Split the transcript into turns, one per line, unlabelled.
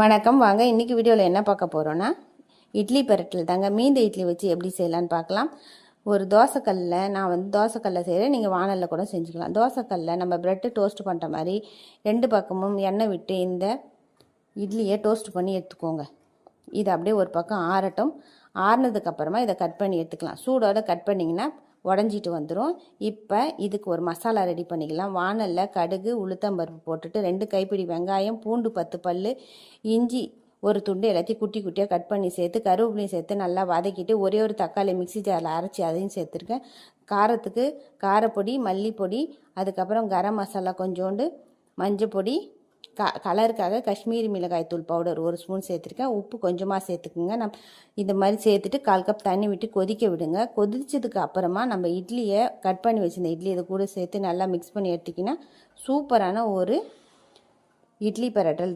வணக்கம். வாங்க இன்றைக்கி வீடியோவில் என்ன பார்க்க போகிறோன்னா இட்லி பரட்டில் தாங்க மீந்த இட்லி வச்சு எப்படி செய்யலான்னு பார்க்கலாம். ஒரு தோசைக்கல்லில் நான் வந்து தோசைக்கல்ல செய்கிறேன் நீங்கள் வானலில் கூட செஞ்சுக்கலாம். தோசைக்கல்லில் நம்ம ப்ரெட்டு டோஸ்ட் பண்ணுற மாதிரி ரெண்டு பக்கமும் எண்ணெய் விட்டு இந்த இட்லியை டோஸ்ட் பண்ணி எடுத்துக்கோங்க. இது அப்படியே ஒரு பக்கம் ஆறட்டும். ஆறுனதுக்கப்புறமா இதை கட் பண்ணி எடுத்துக்கலாம். சூடோடு கட் பண்ணிங்கன்னா உடஞ்சிட்டு வந்துடும் இப்போ இதுக்கு ஒரு மசாலா ரெடி பண்ணிக்கலாம். வானலில் கடுகு உளுத்தம்பருப்பு போட்டுட்டு ரெண்டு கைப்பிடி வெங்காயம் பூண்டு பத்து பல் இஞ்சி ஒரு துண்டு எல்லாத்தையும் குட்டி குட்டியாக கட் பண்ணி சேர்த்து கருவேப்பிலையும் சேர்த்து நல்லா வதக்கிட்டு ஒரே ஒரு தக்காளி மிக்ஸி ஜாரில் அரைச்சி அதையும் சேர்த்துருக்கேன். காரத்துக்கு காரப்பொடி மல்லிப்பொடி அதுக்கப்புறம் கரம் மசாலா கொஞ்சோண்டு மஞ்சள் பொடி க கலருக்காக காஷ்மீரி மிளகாய் தூள் பவுடர் ஒரு ஸ்பூன் சேர்த்துருக்கேன். உப்பு கொஞ்சமாக சேர்த்துக்குங்க. நம் இந்த மாதிரி சேர்த்துட்டு கால் கப் தண்ணி விட்டு கொதிக்க விடுங்க. கொதிச்சதுக்கு அப்புறமா நம்ம இட்லியை கட் பண்ணி வச்சிருந்த இட்லி இதை கூட சேர்த்து நல்லா மிக்ஸ் பண்ணி எடுத்திங்கன்னா சூப்பரான ஒரு இட்லி பரட்டல்